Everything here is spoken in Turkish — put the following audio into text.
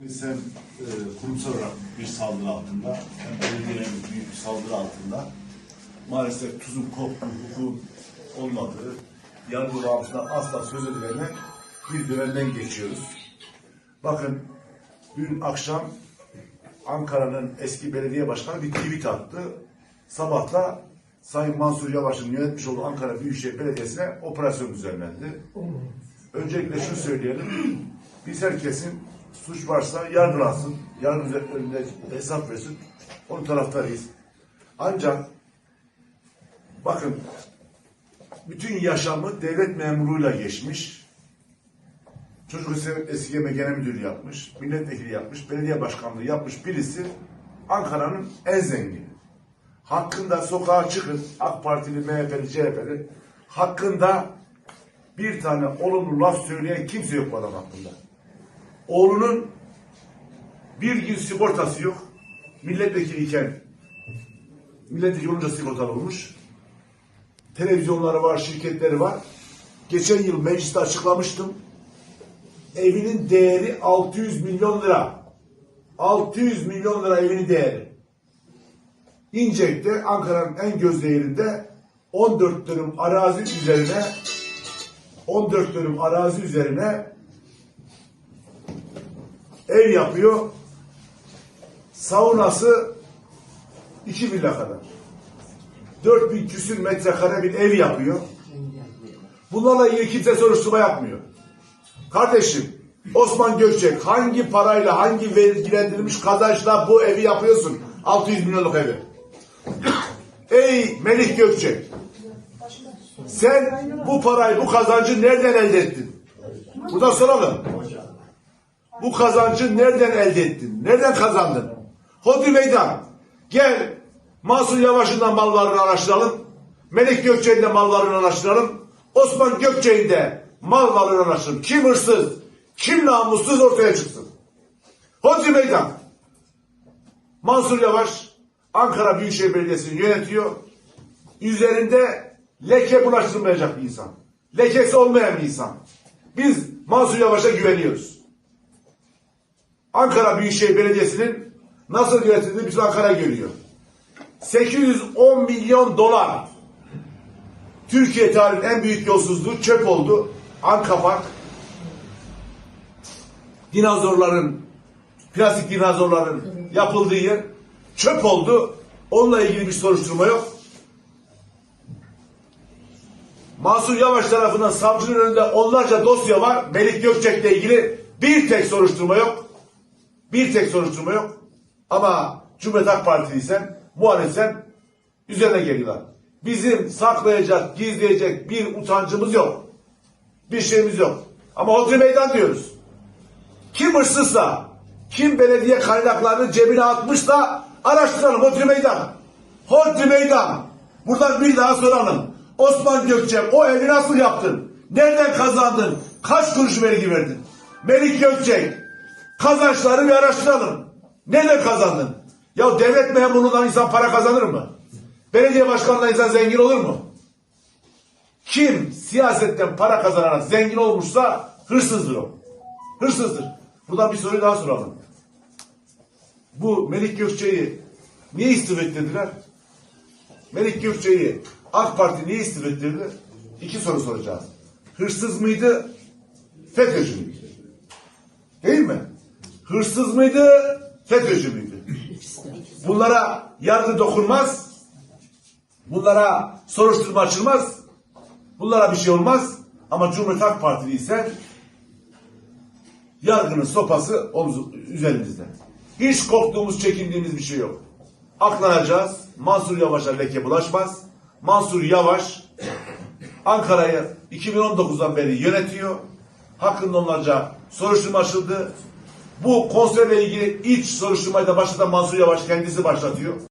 Biz hem e, kurumsal olarak bir saldırı altında hem belediyelerin büyük bir saldırı altında maalesef tuzun koptuğu, hukukun olmadığı, yargı bağımsızlığı asla söz edilemeyen bir dönemden geçiyoruz. Bakın dün akşam Ankara'nın eski belediye başkanı bir tweet attı. Sabah da Sayın Mansur Yavaş'ın yönetmiş olduğu Ankara Büyükşehir Belediyesi'ne operasyon düzenlendi. Öncelikle şunu söyleyelim. Biz herkesin suç varsa yargılansın, yargı önünde hesap versin. Onun taraftarıyız. Ancak bakın bütün yaşamı devlet memuruyla geçmiş. Çocuk Esirgeme Genel Müdürü yapmış, milletvekili yapmış, belediye başkanlığı yapmış birisi Ankara'nın en zengini. Hakkında sokağa çıkın, AK Partili, MHP'li, CHP'li, hakkında bir tane olumlu laf söyleyen kimse yok bu adam hakkında. Oğlunun bir gün sigortası yok. Milletvekiliyken milletvekili olunca sigortalı olmuş. Televizyonları var, şirketleri var. Geçen yıl mecliste açıklamıştım. Evinin değeri 600 milyon lira. 600 milyon lira evinin değeri. İncek'te Ankara'nın en gözde yerinde 14 dönüm arazi üzerine 14 dönüm arazi üzerine ev yapıyor. Saunası 2 villa kadar. 4000 küsür metrekare bir ev yapıyor. Bunlarla ilgili kimse soruşturma yapmıyor. Kardeşim Osman Gökçek hangi parayla hangi vergilendirilmiş kazançla bu evi yapıyorsun? 600 milyonluk evi. Ey Melih Gökçek sen bu parayı bu kazancı nereden elde ettin? Burada soralım. Bu kazancı nereden elde ettin? Nereden kazandın? Hodri meydan. Gel Mansur Yavaş'ın da mallarını araştıralım. Melih Gökçek'in de mallarını araştıralım. Osman Gökçek'in de mal varlığını araştıralım. Kim hırsız, kim namussuz ortaya çıksın. Hodri meydan. Mansur Yavaş Ankara Büyükşehir Belediyesi'ni yönetiyor. Üzerinde leke bulaştırmayacak bir insan. Lekesi olmayan bir insan. Biz Mansur Yavaş'a güveniyoruz. Ankara Büyükşehir Belediyesi'nin nasıl yönetildiğini bütün Ankara görüyor. 810 milyon dolar Türkiye tarihinin en büyük yolsuzluğu çöp oldu. Ankapak dinozorların plastik dinozorların yapıldığı yer çöp oldu. Onunla ilgili bir soruşturma yok. Mansur Yavaş tarafından savcının önünde onlarca dosya var. Melik Gökçek'le ilgili bir tek soruşturma yok. Bir tek soruşturma yok. Ama Cumhuriyet Halk Partiliysen, muhalefetsen üzerine geliyorlar. Bizim saklayacak, gizleyecek bir utancımız yok. Bir şeyimiz yok. Ama hodri meydan diyoruz. Kim hırsızsa, kim belediye kaynaklarını cebine atmışsa araştıralım hodri meydan. Hodri meydan. Buradan bir daha soralım. Osman Gökçek o evi nasıl yaptın? Nereden kazandın? Kaç kuruş vergi verdin? Melik Gökçek kazançları bir araştıralım. Nereden kazandın? Ya devlet memurluğundan insan para kazanır mı? Belediye başkanından insan zengin olur mu? Kim siyasetten para kazanarak zengin olmuşsa hırsızdır o. Hırsızdır. Buradan bir soru daha soralım. Bu Melik Gökçe'yi niye istifa ettirdiler? Melik Gökçe'yi AK Parti niye istifa ettirdi? İki soru soracağız. Hırsız mıydı? FETÖ'cü müydü? Değil mi? Hırsız mıydı? FETÖ'cü müydü? Bunlara yargı dokunmaz. Bunlara soruşturma açılmaz. Bunlara bir şey olmaz. Ama Cumhuriyet Halk Partili ise yargının sopası omzu, üzerimizde. Hiç korktuğumuz, çekindiğimiz bir şey yok. Aklanacağız. Mansur Yavaş'a leke bulaşmaz. Mansur Yavaş Ankara'yı 2019'dan beri yönetiyor. Hakkında onlarca soruşturma açıldı. Bu konserle ilgili iç soruşturmayı da başlatan Mansur Yavaş kendisi başlatıyor.